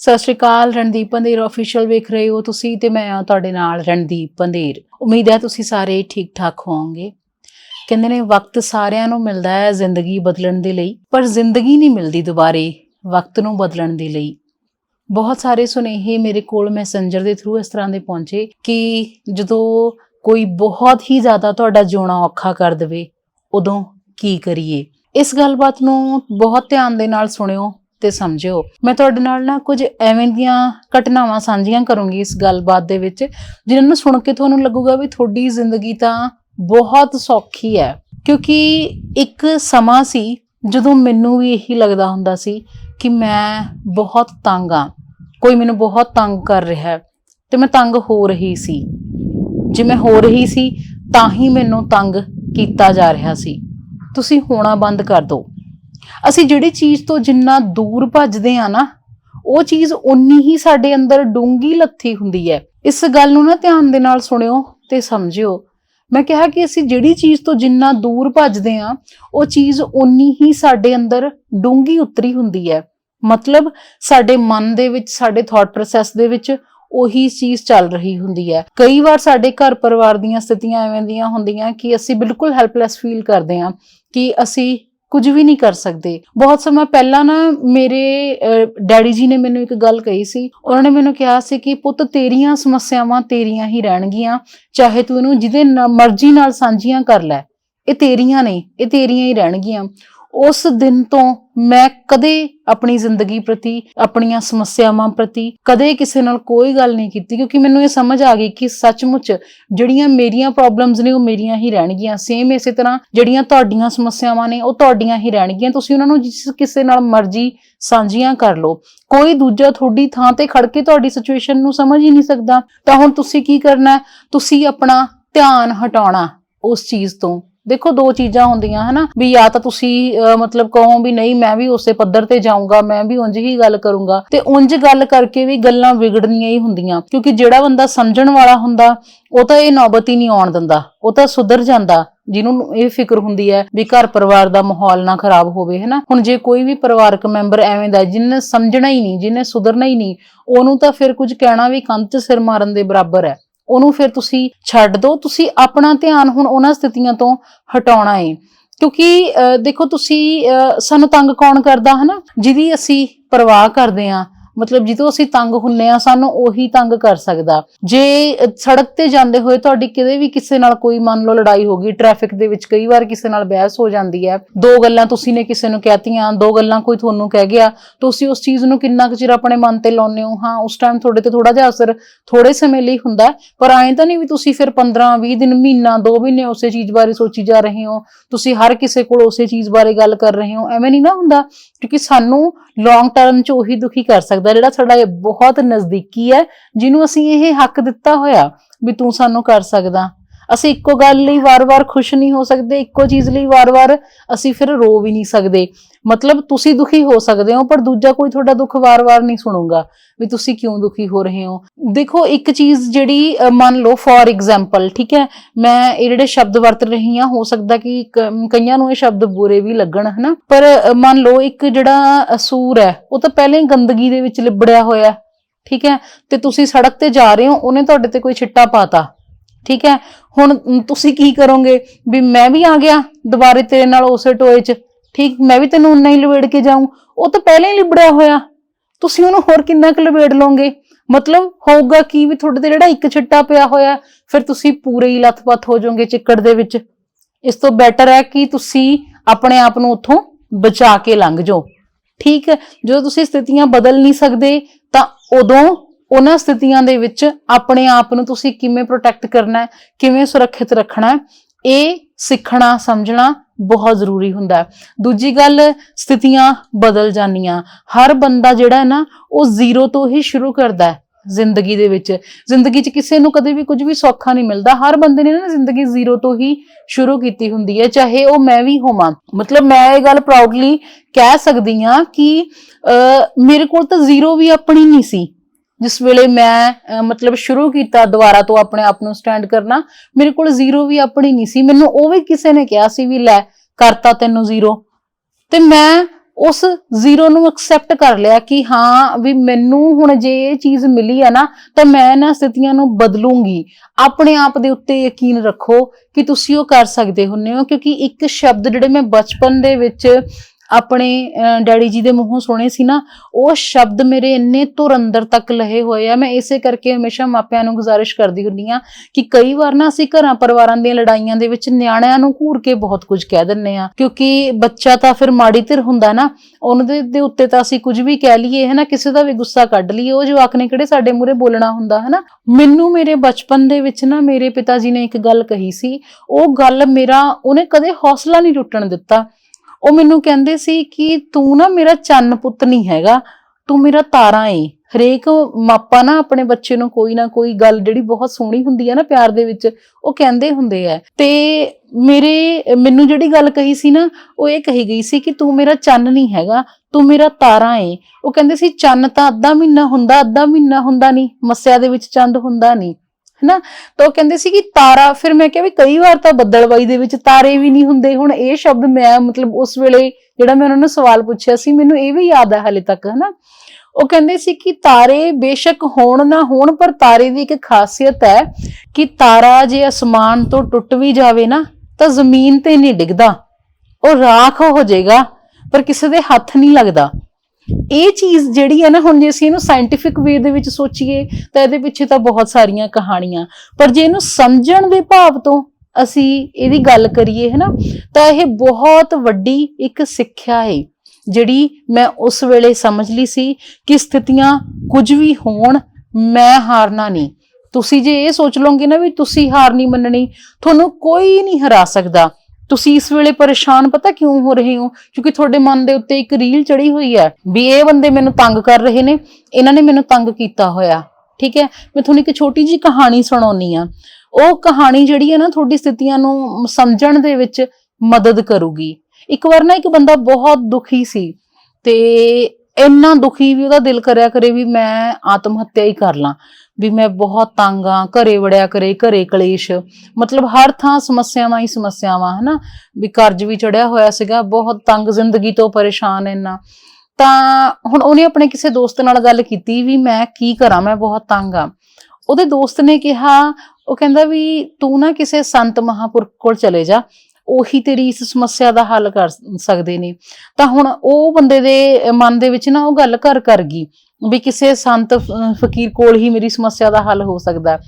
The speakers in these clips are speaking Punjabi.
ਸਤਿ ਸ਼੍ਰੀ ਅਕਾਲ, ਰਣਦੀਪ ਪੰਧੇਰ ਅਫੀਸ਼ੀਅਲ ਵੇਖ ਰਹੇ ਹੋ ਤੁਸੀਂ ਤੇ ਮੈਂ ਆ ਤੁਹਾਡੇ ਨਾਲ ਰਣਦੀਪ ਪੰਧੇਰ। ਉਮੀਦ ਹੈ ਤੁਸੀਂ ਸਾਰੇ ਠੀਕ ਠਾਕ ਹੋਵੋਗੇ। ਕਹਿੰਦੇ ਨੇ, ਵਕਤ ਸਾਰਿਆਂ ਨੂੰ ਮਿਲਦਾ ਹੈ ਜ਼ਿੰਦਗੀ ਬਦਲਣ ਦੇ ਲਈ, ਪਰ ਜ਼ਿੰਦਗੀ ਨਹੀਂ ਮਿਲਦੀ ਦੁਬਾਰੇ, ਵਕਤ ਨੂੰ ਬਦਲਣ ਦੇ ਲਈ। ਬਹੁਤ ਸਾਰੇ ਸੁਨੇਹੇ ਮੇਰੇ ਕੋਲ ਮੈਸੇਂਜਰ ਦੇ ਥਰੂ ਇਸ ਤਰ੍ਹਾਂ ਦੇ ਪਹੁੰਚੇ ਕਿ ਜਦੋਂ ਕੋਈ ਬਹੁਤ ਹੀ ਜ਼ਿਆਦਾ ਤੁਹਾਡਾ ਜਿਉਣਾ ਔਖਾ ਕਰ ਦੇਵੇ, ਉਦੋਂ ਕੀ ਕਰੀਏ? ਇਸ ਗੱਲਬਾਤ ਨੂੰ ਬਹੁਤ ਧਿਆਨ ਦੇ ਨਾਲ ਸੁਣਿਓ। ਤੇ ਸਮਝਿਓ। ਮੈਂ ਤੁਹਾਡੇ ਨਾਲ ਨਾ ਕੁਝ ਐਵੇਂ ਦੀਆਂ ਘਟਨਾਵਾਂ ਸਾਂਝੀਆਂ ਕਰੂੰਗੀ ਇਸ ਗੱਲਬਾਤ ਦੇ ਵਿੱਚ, ਜਿਨ੍ਹਾਂ ਨੂੰ ਸੁਣ ਕੇ ਤੁਹਾਨੂੰ ਲੱਗੂਗਾ ਵੀ ਤੁਹਾਡੀ ਜ਼ਿੰਦਗੀ ਤਾਂ ਬਹੁਤ ਸੌਖੀ ਹੈ। ਕਿਉਂਕਿ ਇੱਕ ਸਮਾਂ ਸੀ ਜਦੋਂ ਮੈਨੂੰ ਵੀ ਇਹੀ ਲੱਗਦਾ ਹੁੰਦਾ ਸੀ ਕਿ ਮੈਂ ਬਹੁਤ ਤੰਗ ਆ। ਕੋਈ ਮੈਨੂੰ ਬਹੁਤ ਤੰਗ ਕਰ ਰਿਹਾ ਹੈ ਤੇ ਮੈਂ ਤੰਗ ਹੋ ਰਹੀ ਸੀ। ਜੇ ਮੈਂ ਹੋ ਰਹੀ ਸੀ ਤਾਂ ਹੀ ਮੈਨੂੰ ਤੰਗ ਕੀਤਾ ਜਾ ਰਿਹਾ ਸੀ। ਤੁਸੀਂ ਹੋਣਾ ਬੰਦ ਕਰ ਦਿਓ। ਅਸੀਂ ਜਿਹੜੀ ਚੀਜ਼ ਤੋਂ ਜਿੰਨਾ ਦੂਰ ਭੱਜਦੇ ਆ ਨਾ, ਉਹ ਚੀਜ਼ ਉਨੀ ਹੀ ਸਾਡੇ ਅੰਦਰ ਡੂੰਗੀ ਲੱਥੀ ਹੁੰਦੀ ਹੈ। ਇਸ ਗੱਲ ਨੂੰ ਨਾ ਧਿਆਨ ਦੇ ਨਾਲ ਸੁਣਿਓ ਤੇ ਸਮਝਿਓ। ਮੈਂ ਕਿਹਾ ਕਿ ਅਸੀਂ ਜਿਹੜੀ ਚੀਜ਼ ਤੋਂ ਜਿੰਨਾ ਦੂਰ ਭੱਜਦੇ ਆ, ਉਹ ਚੀਜ਼ ਉਨੀ ਹੀ ਸਾਡੇ ਅੰਦਰ ਡੂੰਗੀ ਉਤਰੀ ਹੁੰਦੀ ਹੈ। ਮਤਲਬ ਸਾਡੇ ਮਨ ਦੇ ਵਿੱਚ, ਸਾਡੇ ਥਾਟ ਪ੍ਰੋਸੈਸ ਦੇ ਵਿੱਚ ਉਹੀ ਚੀਜ਼ ਚੱਲ ਰਹੀ ਹੁੰਦੀ ਹੈ। ਕਈ ਵਾਰ ਸਾਡੇ ਘਰ ਪਰਿਵਾਰ ਦੀਆਂ ਸਥਿਤੀਆਂ ਐਵੇਂ ਦੀਆਂ ਹੁੰਦੀਆਂ ਕਿ ਅਸੀਂ ਬਿਲਕੁਲ ਹੈਲਪਲੈਸ ਫੀਲ ਕਰਦੇ ਹਾਂ ਕਿ ਅਸੀਂ ਕੁਝ ਵੀ ਨਹੀਂ ਕਰ ਸਕਦੇ। ਬਹੁਤ ਸਮਾਂ ਪਹਿਲਾਂ ਨਾ ਮੇਰੇ ਡੈਡੀ ਜੀ ਨੇ ਮੈਨੂੰ ਇੱਕ ਗੱਲ ਕਹੀ ਸੀ। ਉਹਨਾਂ ਨੇ ਮੈਨੂੰ ਕਿਹਾ ਸੀ ਕਿ ਪੁੱਤ ਤੇਰੀਆਂ ਸਮੱਸਿਆਵਾਂ ਤੇਰੀਆਂ ਹੀ ਰਹਿਣਗੀਆਂ। ਚਾਹੇ ਤੂੰ ਇਹਨੂੰ ਜਿਹਦੇ ਨਾਲ ਮਰਜ਼ੀ ਨਾਲ ਸਾਂਝੀਆਂ ਕਰ ਲੈ। ਇਹ ਤੇਰੀਆਂ ਨੇ, ਇਹ ਤੇਰੀਆਂ ਹੀ ਰਹਿਣਗੀਆਂ। ਉਸ ਦਿਨ ਤੋਂ ਮੈਂ ਕਦੇ ਆਪਣੀ ਜ਼ਿੰਦਗੀ ਪ੍ਰਤੀ, ਆਪਣੀਆਂ ਸਮੱਸਿਆਵਾਂ ਪ੍ਰਤੀ ਕਦੇ ਕਿਸੇ ਨਾਲ ਕੋਈ ਗੱਲ ਨਹੀਂ ਕੀਤੀ, ਕਿਉਂਕਿ ਮੈਨੂੰ ਇਹ ਸਮਝ ਆ ਗਈ ਕਿ ਸੱਚਮੁੱਚ ਜਿਹੜੀਆਂ ਮੇਰੀਆਂ ਪ੍ਰੋਬਲਮਸ ਨੇ ਉਹ ਮੇਰੀਆਂ ਹੀ ਰਹਿਣਗੀਆਂ। ਸੇਮ ਇਸੇ ਤਰ੍ਹਾਂ ਜਿਹੜੀਆਂ ਤੁਹਾਡੀਆਂ ਸਮੱਸਿਆਵਾਂ ਨੇ ਉਹ ਤੁਹਾਡੀਆਂ ਹੀ ਰਹਿਣਗੀਆਂ। ਤੁਸੀਂ ਉਹਨਾਂ ਨੂੰ ਜਿਸ ਕਿਸੇ ਨਾਲ ਮਰਜ਼ੀ ਸਾਂਝੀਆਂ ਕਰ ਲਓ। ਕੋਈ ਦੂਜਾ ਤੁਹਾਡੀ ਥਾਂ ਤੇ ਖੜ ਕੇ ਤੁਹਾਡੀ ਸਿਚੁਏਸ਼ਨ ਨੂੰ ਸਮਝ ਹੀ ਨਹੀਂ ਸਕਦਾ। ਤਾਂ ਹੁਣ ਤੁਸੀਂ ਕੀ ਕਰਨਾ ਤੁਸੀਂ ਆਪਣਾ ਧਿਆਨ ਹਟਾਉਣਾ ਉਸ ਚੀਜ਼ ਤੋਂ। ਦੇਖੋ ਦੋ ਚੀਜ਼ਾਂ ਹੁੰਦੀਆਂ ਹਨਾ ਵੀ ਜਾਂ ਤਾਂ ਤੁਸੀਂ ਅਹ, ਮਤਲਬ ਕਹੋ ਵੀ ਨਹੀਂ ਮੈਂ ਵੀ ਉਸੇ ਪੱਧਰ ਤੇ ਜਾਊਂਗਾ ਮੈਂ ਵੀ ਉਂਝ ਹੀ ਗੱਲ ਕਰੂੰਗਾ। ਤੇ ਉਂਝ ਗੱਲ ਕਰਕੇ ਵੀ ਗੱਲਾਂ ਵਿਗੜਨੀਆਂ ਹੀ ਹੁੰਦੀਆਂ ਕਿਉਂਕਿ ਜਿਹੜਾ ਬੰਦਾ ਸਮਝਣ ਵਾਲਾ ਹੁੰਦਾ ਉਹ ਤਾਂ ਇਹ ਨੌਬਤ ਹੀ ਨਹੀਂ ਆਉਣ ਦਿੰਦਾ ਉਹ ਤਾਂ ਸੁਧਰ ਜਾਂਦਾ। ਜਿਹਨੂੰ ਇਹ ਫਿਕਰ ਹੁੰਦੀ ਹੈ ਵੀ ਘਰ ਪਰਿਵਾਰ ਦਾ ਮਾਹੌਲ ਨਾ ਖਰਾਬ ਹੋਵੇ ਹੈਨਾ। ਹੁਣ ਜੇ ਕੋਈ ਵੀ ਪਰਿਵਾਰਕ ਮੈਂਬਰ ਐਵੇਂ ਦਾ ਹੈ, ਜਿਹਨੇ ਸਮਝਣਾ ਹੀ ਨਹੀਂ ਜਿਹਨੇ ਸੁਧਰਨਾ ਹੀ ਨਹੀਂ ਉਹਨੂੰ ਤਾਂ ਫਿਰ ਕੁਝ ਕਹਿਣਾ ਵੀ ਕੰਧ 'ਚ ਸਿਰ ਮਾਰਨ ਦੇ ਬਰਾਬਰ ਹੈ। ਉਹਨੂੰ ਫਿਰ ਤੁਸੀਂ ਛੱਡ ਦਿਓ ਤੁਸੀਂ ਆਪਣਾ ਧਿਆਨ ਹੁਣ ਉਹਨਾਂ ਸਥਿਤੀਆਂ ਤੋਂ ਹਟਾਉਣਾ ਹੈ ਕਿਉਂਕਿ ਅਹ, ਦੇਖੋ ਤੁਸੀਂ ਅਹ, ਸਾਨੂੰ ਤੰਗ ਕੌਣ ਕਰਦਾ ਹਨਾ? ਜਿਹਦੀ ਅਸੀਂ ਪਰਵਾਹ ਕਰਦੇ ਆ। ਮਤਲਬ ਜਦੋਂ ਅਸੀਂ ਤੰਗ ਹੁੰਨੇ ਆ, ਸਾਨੂੰ ਉਹੀ ਤੰਗ ਕਰ ਸਕਦਾ। ਜੇ ਸੜਕ ਤੇ ਜਾਂਦੇ ਹੋਏ ਤੁਹਾਡੀ ਕਿਤੇ ਵੀ ਕਿਸੇ ਨਾਲ ਕੋਈ ਮੰਨ ਲਓ ਲੜਾਈ ਹੋ ਗਈ ਟ੍ਰੈਫਿਕ ਦੇ ਵਿੱਚ ਕਈ ਵਾਰ ਕਿਸੇ ਨਾਲ ਬਹਿਸ ਹੋ ਜਾਂਦੀ ਹੈ, ਦੋ ਗੱਲਾਂ ਤੁਸੀਂ ਨੇ ਕਿਸੇ ਨੂੰ ਕਹਿਤੀਆਂ, ਦੋ ਗੱਲਾਂ ਕੋਈ ਤੁਹਾਨੂੰ ਕਹਿ ਗਿਆ ਤੁਸੀਂ ਉਸ ਚੀਜ਼ ਨੂੰ ਕਿੰਨਾ ਕੁ ਚਿਰ ਆਪਣੇ ਮਨ ਤੇ ਲਾਉਂਦੇ ਹੋ? ਹਾਂ, ਉਸ ਟਾਈਮ ਤੁਹਾਡੇ ਤੇ ਥੋੜਾ ਜਿਹਾ ਅਸਰ ਥੋੜੇ ਸਮੇਂ ਲਈ ਹੁੰਦਾ ਪਰ ਐਂ ਤਾਂ ਨਹੀਂ ਵੀ ਤੁਸੀਂ ਫਿਰ 15 20 ਦਿਨ, ਮਹੀਨਾ 2 ਮਹੀਨੇ ਉਸੇ ਚੀਜ਼ ਬਾਰੇ ਸੋਚੀ ਜਾ ਰਹੇ ਹੋ, ਤੁਸੀਂ ਹਰ ਕਿਸੇ ਕੋਲ ਉਸੇ ਚੀਜ਼ ਬਾਰੇ ਗੱਲ ਕਰ ਰਹੇ ਹੋ, ਐਵੇਂ ਨਹੀਂ ਨਾ ਹੁੰਦਾ ਕਿਉਂਕਿ ਸਾਨੂੰ ਲੌਂਗ ਟਰਮ 'ਚ ਉਹੀ ਦੁਖੀ ਕਰ ਸਕਦਾ। ਜਿਹੜਾ ਸਾਡਾ ਇਹ ਬਹੁਤ ਨਜ਼ਦੀਕੀ ਹੈ, ਜਿਹਨੂੰ ਅਸੀਂ ਇਹ ਹੱਕ ਦਿੱਤਾ ਹੋਇਆ ਵੀ ਤੂੰ ਸਾਨੂੰ ਕਰ ਸਕਦਾ। ਅਸੀਂ ਇੱਕੋ ਗੱਲ ਲਈ ਵਾਰ-ਵਾਰ ਖੁਸ਼ ਨਹੀਂ ਹੋ ਸਕਦੇ, ਇੱਕੋ ਚੀਜ਼ ਲਈ ਵਾਰ-ਵਾਰ ਅਸੀਂ ਫਿਰ ਰੋ ਵੀ ਨਹੀਂ ਸਕਦੇ। ਮਤਲਬ ਤੁਸੀਂ ਦੁਖੀ ਹੋ ਸਕਦੇ ਹੋ, ਪਰ ਦੂਜਾ ਕੋਈ ਤੁਹਾਡਾ ਦੁੱਖ ਵਾਰ-ਵਾਰ ਨਹੀਂ ਸੁਣੂਗਾ ਵੀ ਤੁਸੀਂ ਕਿਉਂ ਦੁਖੀ ਹੋ ਰਹੇ ਹੋ। ਦੇਖੋ, ਇੱਕ ਚੀਜ਼ ਜਿਹੜੀ ਮੰਨ ਲਓ ਫੋਰ ਐਗਜ਼ਾਮਪਲ ਠੀਕ ਹੈ, ਮੈਂ ਇਹ ਜਿਹੜੇ ਸ਼ਬਦ ਵਰਤ ਰਹੀ ਹਾਂ, ਹੋ ਸਕਦਾ ਕਿ ਕਈਆਂ ਨੂੰ ਇਹ ਸ਼ਬਦ ਬੁਰੇ ਵੀ ਲੱਗਣ, ਹਨਾ? ਪਰ ਮੰਨ ਲਓ, ਇੱਕ ਜਿਹੜਾ ਸੂਰ ਹੈ, ਉਹ ਤਾਂ ਪਹਿਲਾਂ ਹੀ ਗੰਦਗੀ ਦੇ ਵਿੱਚ ਲਿਬੜਿਆ ਹੋਇਆ, ਠੀਕ ਹੈ? ਤੇ ਤੁਸੀਂ ਸੜਕ ਤੇ ਜਾ ਰਹੇ ਹੋ, ਉਹਨੇ ਤੁਹਾਡੇ ਤੇ ਕੋਈ ਛਿੱਟਾ ਪਾਤਾ, ਠੀਕ ਹੈ? ਹੁਣ ਤੁਸੀਂ ਕੀ ਕਰੋਗੇ ਵੀ ਮੈਂ ਵੀ ਆ ਗਿਆ ਦੁਬਾਰੇ ਤੇਰੇ ਨਾਲ ਉਸੇ ਟੋਏ 'ਚ ਠੀਕ, ਮੈਂ ਵੀ ਤੈਨੂੰ ਉਨਾ ਹੀ ਲਵੇੜ ਕੇ ਜਾਊਂ। ਉਹ ਤਾਂ ਪਹਿਲਾਂ ਹੀ ਲਿਬੜਿਆ ਹੋਇਆ। ਤੁਸੀਂ ਉਹਨੂੰ ਹੋਰ ਕਿੰਨਾ ਕੁ ਲਵੇੜ ਲਓਗੇ? ਮਤਲਬ ਹੋਊਗਾ ਕੀ ਵੀ ਤੁਹਾਡੇ ਤੇ ਜਿਹੜਾ ਇੱਕ ਛਿੱਟਾ ਪਿਆ ਹੋਇਆ, ਫਿਰ ਤੁਸੀਂ ਪੂਰੇ ਹੀ ਲੱਥਪੱਥ ਹੋ ਜਾਓਗੇ ਚਿੱਕੜ ਦੇ ਵਿੱਚ। ਇਸ ਤੋਂ ਬੈਟਰ ਹੈ ਕਿ ਤੁਸੀਂ ਆਪਣੇ ਆਪ ਨੂੰ ਉੱਥੋਂ ਬਚਾ ਕੇ ਲੰਘ ਜਾਓ। ਠੀਕ ਹੈ, ਜਦੋਂ ਤੁਸੀਂ ਸਥਿਤੀਆਂ ਬਦਲ ਨਹੀਂ ਸਕਦੇ, ਤਾਂ ਉਦੋਂ ਉਹਨਾਂ ਸਥਿਤੀਆਂ ਦੇ ਵਿੱਚ ਆਪਣੇ ਆਪ ਨੂੰ ਤੁਸੀਂ ਕਿਵੇਂ ਪ੍ਰੋਟੈਕਟ ਕਰਨਾ ਹੈ, ਕਿਵੇਂ ਸੁਰੱਖਿਅਤ ਰੱਖਣਾ ਹੈ, ਇਹ ਸਿੱਖਣਾ, ਸਮਝਣਾ ਬਹੁਤ ਜ਼ਰੂਰੀ ਹੁੰਦਾ ਦੂਜੀ ਗੱਲ, ਸਥਿਤੀਆਂ ਬਦਲ ਜਾਂਦੀਆਂ। ਹਰ ਬੰਦਾ ਜਿਹੜਾ ਹੈ ਨਾ, ਉਹ ਜ਼ੀਰੋ ਤੋਂ ਹੀ ਸ਼ੁਰੂ ਕਰਦਾ ਹੈ ਜ਼ਿੰਦਗੀ ਦੇ ਵਿੱਚ। ਜ਼ਿੰਦਗੀ 'ਚ ਕਿਸੇ ਨੂੰ ਕਦੇ ਵੀ ਕੁਝ ਵੀ ਸੌਖਾ ਨਹੀਂ ਮਿਲਦਾ। ਹਰ ਬੰਦੇ ਨੇ ਨਾ ਜ਼ਿੰਦਗੀ ਜ਼ੀਰੋ ਤੋਂ ਹੀ ਸ਼ੁਰੂ ਕੀਤੀ ਹੁੰਦੀ ਹੈ, ਚਾਹੇ ਉਹ ਮੈਂ ਵੀ ਹੋਵਾਂ। ਮਤਲਬ ਮੈਂ ਇਹ ਗੱਲ ਪ੍ਰਾਊਡਲੀ ਕਹਿ ਸਕਦੀ ਹਾਂ ਕਿ ਮੇਰੇ ਕੋਲ ਤਾਂ ਜ਼ੀਰੋ ਵੀ ਆਪਣੀ ਨਹੀਂ ਸੀ। ਜਿਸ ਵੇਲੇ ਮੈਂ ਮਤਲਬ ਸ਼ੁਰੂ ਕੀਤਾ ਦੁਬਾਰਾ ਤੋਂ ਆਪਣੇ ਆਪ ਨੂੰ ਸਟੈਂਡ ਕਰਨਾ, ਮੇਰੇ ਕੋਲ ਜ਼ੀਰੋ ਵੀ ਆਪਣੀ ਨਹੀਂ ਸੀ। ਮੈਨੂੰ ਉਹ ਵੀ ਕਿਸੇ ਨੇ ਕਿਹਾ ਸੀ ਵੀ ਲੈ, ਕਰਤਾ ਤੈਨੂੰ ਜ਼ੀਰੋ ਤੇ ਮੈਂ ਉਸ ਜ਼ੀਰੋ ਨੂੰ ਐਕਸੈਪਟ ਕਰ ਲਿਆ ਕਿ ਹਾਂ, ਵੀ ਮੈਨੂੰ ਹੁਣ ਜੇ ਇਹ ਚੀਜ਼ ਮਿਲੀ ਹੈ ਨਾ, ਤਾਂ ਮੈਂ ਇਹਨਾਂ ਸਥਿਤੀਆਂ ਨੂੰ ਬਦਲੂੰਗੀ। ਆਪਣੇ ਆਪ ਦੇ ਉੱਤੇ ਯਕੀਨ ਰੱਖੋ ਕਿ ਤੁਸੀਂ ਉਹ ਕਰ ਸਕਦੇ ਹੁੰਨੇ ਹੋ, ਕਿਉਂਕਿ ਇੱਕ ਸ਼ਬਦ ਜਿਹੜੇ ਮੈਂ ਬਚਪਨ ਦੇ ਵਿੱਚ ਆਪਣੇ ਅਹ, ਡੈਡੀ ਜੀ ਦੇ ਮੂੰਹੋਂ ਸੁਣੇ ਸੀ ਨਾ ਉਹ ਸ਼ਬਦ ਮੇਰੇ ਇੰਨੇ ਧੁਰ ਅੰਦਰ ਤੱਕ ਲਹੇ ਹੋਏ ਆ ਮੈਂ ਇਸੇ ਕਰਕੇ ਹਮੇਸ਼ਾ ਮਾਪਿਆਂ ਨੂੰ ਗੁਜ਼ਾਰਿਸ਼ ਕਰਦੀ ਹੁੰਨੀ ਆ ਕਿ ਕਈ ਵਾਰ ਨਾ ਅਸੀਂ ਘਰਾਂ ਪਰਿਵਾਰਾਂ ਦੀਆਂ ਲੜਾਈਆਂ ਦੇ ਵਿੱਚ ਨਿਆਣਿਆਂ ਨੂੰ ਘੂਰ ਕੇ ਬਹੁਤ ਕੁਝ ਕਹਿ ਦਿੰਨੇ ਆ ਕਿਉਂਕਿ ਬੱਚਾ ਤਾਂ ਫਿਰ ਮਾੜੀ ਧਿਰ ਹੁੰਦਾ ਨਾ ਉਹਨਾਂ ਦੇ ਉੱਤੇ ਤਾਂ ਅਸੀਂ ਕੁਝ ਵੀ ਕਹਿ ਲਈਏ ਹੈ ਨਾ ਕਿਸੇ ਦਾ ਵੀ ਗੁੱਸਾ ਕੱਢ ਲਈਏ ਉਹ ਜਵਾਕ ਨੇ ਕਿਹੜੇ ਸਾਡੇ ਮੂਹਰੇ ਬੋਲਣਾ ਹੁੰਦਾ ਹੈ ਨਾ ਮੈਨੂੰ ਮੇਰੇ ਬਚਪਨ ਦੇ ਵਿੱਚ ਨਾ ਮੇਰੇ ਪਿਤਾ ਜੀ ਨੇ ਇੱਕ ਗੱਲ ਕਹੀ ਸੀ ਉਹ ਗੱਲ ਮੇਰਾ ਉਹਨੇ ਕਦੇ ਹੌਸਲਾ ਨਹੀਂ ਟੁੱਟਣ ਦਿੱਤਾ। ਉਹ ਮੈਨੂੰ ਕਹਿੰਦੇ ਸੀ ਕਿ ਤੂੰ ਨਾ ਮੇਰਾ ਚੰਨ ਪੁੱਤ ਨਹੀਂ ਹੈਗਾ, ਤੂੰ ਮੇਰਾ ਤਾਰਾ ਏ। ਹਰੇਕ ਮਾਪਾ ਨਾ ਆਪਣੇ ਬੱਚੇ ਨੂੰ ਕੋਈ ਨਾ ਕੋਈ ਗੱਲ ਜਿਹੜੀ ਬਹੁਤ ਸੋਹਣੀ ਹੁੰਦੀ ਹੈ ਨਾ ਪਿਆਰ ਦੇ ਵਿੱਚ, ਉਹ ਕਹਿੰਦੇ ਹੁੰਦੇ ਆ। ਤੇ ਮੇਰੇ, ਮੈਨੂੰ ਜਿਹੜੀ ਗੱਲ ਕਹੀ ਸੀ ਨਾ, ਉਹ ਇਹ ਕਹੀ ਗਈ ਸੀ ਕਿ ਤੂੰ ਮੇਰਾ ਚੰਨ ਨਹੀਂ ਹੈਗਾ, ਤੂੰ ਮੇਰਾ ਤਾਰਾ ਏ। ਉਹ ਕਹਿੰਦੇ ਸੀ, ਚੰਨ ਤਾਂ ਅੱਧਾ ਮਹੀਨਾ ਹੁੰਦਾ, ਅੱਧਾ ਮਹੀਨਾ ਹੁੰਦਾ ਨਹੀਂ, ਮੱਸਿਆ ਦੇ ਵਿੱਚ ਚੰਦ ਹੁੰਦਾ ਨਹੀਂ। ਹਨਾ? ਤਾਂ ਉਹ ਕਹਿੰਦੇ ਸੀ ਕਿ ਤਾਰਾ, ਫਿਰ ਮੈਂ ਕਿਹਾ ਵੀ ਕਈ ਵਾਰ ਤਾਂ ਬੱਦਲਬਾਈ ਦੇ ਵਿੱਚ ਤਾਰੇ ਵੀ ਨਹੀਂ ਹੁੰਦੇ। ਹੁਣ ਇਹ ਸ਼ਬਦ ਮੈਂ ਮਤਲਬ ਉਸ ਵੇਲੇ ਜਿਹੜਾ ਮੈਂ ਉਹਨਾਂ ਨੂੰ ਸਵਾਲ ਪੁੱਛਿਆ ਸੀ, ਮੈਨੂੰ ਇਹ ਵੀ ਯਾਦ ਹੈ ਹਾਲੇ ਤੱਕ, ਹਨਾ? ਉਹ ਕਹਿੰਦੇ ਸੀ ਕਿ ਤਾਰੇ ਬੇਸ਼ੱਕ ਹੋਣ ਨਾ ਹੋਣ, ਪਰ ਤਾਰੇ ਦੀ ਇੱਕ ਖਾਸੀਅਤ ਹੈ ਕਿ ਤਾਰਾ ਜੇ ਅਸਮਾਨ ਤੋਂ ਟੁੱਟ ਵੀ ਜਾਵੇ ਨਾ, ਤਾਂ ਜ਼ਮੀਨ ਤੇ ਨਹੀਂ ਡਿੱਗਦਾ। ਉਹ ਰਾਖ ਹੋ ਜਾਏਗਾ, ਪਰ ਕਿਸੇ ਦੇ ਹੱਥ ਨਹੀਂ ਲੱਗਦਾ। ਇਹ ਚੀਜ਼ ਜਿਹੜੀ ਹੈ ਨਾ, ਹੁਣ ਜੇ ਅਸੀਂ ਇਹਨੂੰ ਸਾਇੰਟਿਫਿਕ ਵੇ ਦੇ ਵਿੱਚ ਸੋਚੀਏ, ਤਾਂ ਇਹਦੇ ਪਿੱਛੇ ਤਾਂ ਬਹੁਤ ਸਾਰੀਆਂ ਕਹਾਣੀਆਂ। ਪਰ ਜੇ ਇਹਨੂੰ ਸਮਝਣ ਦੇ ਭਾਵ ਤੋਂ ਅਸੀਂ ਇਹਦੀ ਗੱਲ ਕਰੀਏ ਹੈ ਨਾ ਤਾਂ ਇਹ ਬਹੁਤ ਵੱਡੀ ਇੱਕ ਸਿੱਖਿਆ ਹੈ ਜਿਹੜੀ ਮੈਂ ਉਸ ਵੇਲੇ ਸਮਝ ਲਈ ਸੀ ਕਿ ਸਥਿਤੀਆਂ ਕੁਝ ਵੀ ਹੋਣ, ਮੈਂ ਹਾਰਨਾ ਨਹੀਂ। ਤੁਸੀਂ ਜੇ ਇਹ ਸੋਚ ਲਓਗੇ ਨਾ ਵੀ ਤੁਸੀਂ ਹਾਰ ਨਹੀਂ ਮੰਨਣੀ, ਤੁਹਾਨੂੰ ਕੋਈ ਨਹੀਂ ਹਰਾ ਸਕਦਾ। ਤੁਸੀਂ ਇਸ ਵੇਲੇ ਪਰੇਸ਼ਾਨ ਪਤਾ ਕਿਉਂ ਹੋ ਰਹੇ ਹੋ? ਕਿਉਂਕਿ ਤੁਹਾਡੇ ਮਨ ਦੇ ਉੱਤੇ ਇੱਕ ਰੀਲ ਚੜੀ ਹੋਈ ਹੈ ਵੀ ਇਹ ਬੰਦੇ ਮੈਨੂੰ ਤੰਗ ਕਰ ਰਹੇ ਨੇ, ਇਹਨਾਂ ਨੇ ਮੈਨੂੰ ਤੰਗ ਕੀਤਾ ਹੋਇਆ। ਠੀਕ ਹੈ? ਮੈਂ ਤੁਹਾਨੂੰ ਇੱਕ ਛੋਟੀ ਜੀ ਕਹਾਣੀ ਸੁਣਾਉਣੀ ਆ ਉਹ ਕਹਾਣੀ ਜਿਹੜੀ ਹੈ ਨਾ, ਤੁਹਾਡੀ ਸਥਿਤੀਆਂ ਨੂੰ ਸਮਝਣ ਦੇ ਵਿੱਚ ਮਦਦ ਕਰੂਗੀ। ਇੱਕ ਵਾਰ ਨਾ ਇੱਕ ਬੰਦਾ ਬਹੁਤ ਦੁਖੀ ਸੀ ਤੇ ਇੰਨਾ ਦੁਖੀ ਵੀ ਉਹਦਾ ਦਿਲ ਕਰਿਆ ਕਰੇ ਵੀ ਮੈਂ ਆਤਮ ਹੱਤਿਆ ਹੀ ਕਰ ਲਾਂ, ਵੀ ਮੈਂ ਬਹੁਤ ਤੰਗ ਆ, ਘਰੇ ਵੜਿਆ ਕਰੇ, ਘਰੇ ਕਲੇਸ਼। ਮਤਲਬ ਹਰ ਥਾਂ ਸਮੱਸਿਆਵਾਂ ਹੀ ਸਮੱਸਿਆਵਾਂ, ਹਨਾ? ਵੀ ਕਰਜ਼ ਵੀ ਚੜਿਆ ਹੋਇਆ ਸੀਗਾ, ਬਹੁਤ ਤੰਗ ਜ਼ਿੰਦਗੀ ਤੋਂ ਪਰੇਸ਼ਾਨ ਇੰਨਾ। ਤਾਂ ਹੁਣ ਉਹਨੇ ਆਪਣੇ ਕਿਸੇ ਦੋਸਤ ਨਾਲ ਗੱਲ ਕੀਤੀ ਵੀ ਮੈਂ ਕੀ ਕਰਾਂ, ਮੈਂ ਬਹੁਤ ਤੰਗ ਆ। ਉਹਦੇ ਦੋਸਤ ਨੇ ਕਿਹਾ, ਉਹ ਕਹਿੰਦਾ ਵੀ ਤੂੰ ਨਾ ਕਿਸੇ ਸੰਤ ਮਹਾਪੁਰਖ ਕੋਲ ਚਲੇ ਜਾ ਉਹੀ ਤੇਰੀ ਇਸ ਸਮੱਸਿਆ ਦਾ ਹੱਲ ਕਰ ਸਕਦੇ ਨੇ। ਤਾਂ ਹੁਣ ਉਹ ਬੰਦੇ ਦੇ ਮਨ ਦੇ ਵਿੱਚ ਨਾ ਉਹ ਗੱਲ ਘਰ ਕਰ ਗਈ ਵੀ ਕਿਸੇ ਸੰਤ ਫਕੀਰ ਕੋਲ ਹੀ ਮੇਰੀ ਸਮੱਸਿਆ ਦਾ ਹੱਲ ਹੋ ਸਕਦਾ।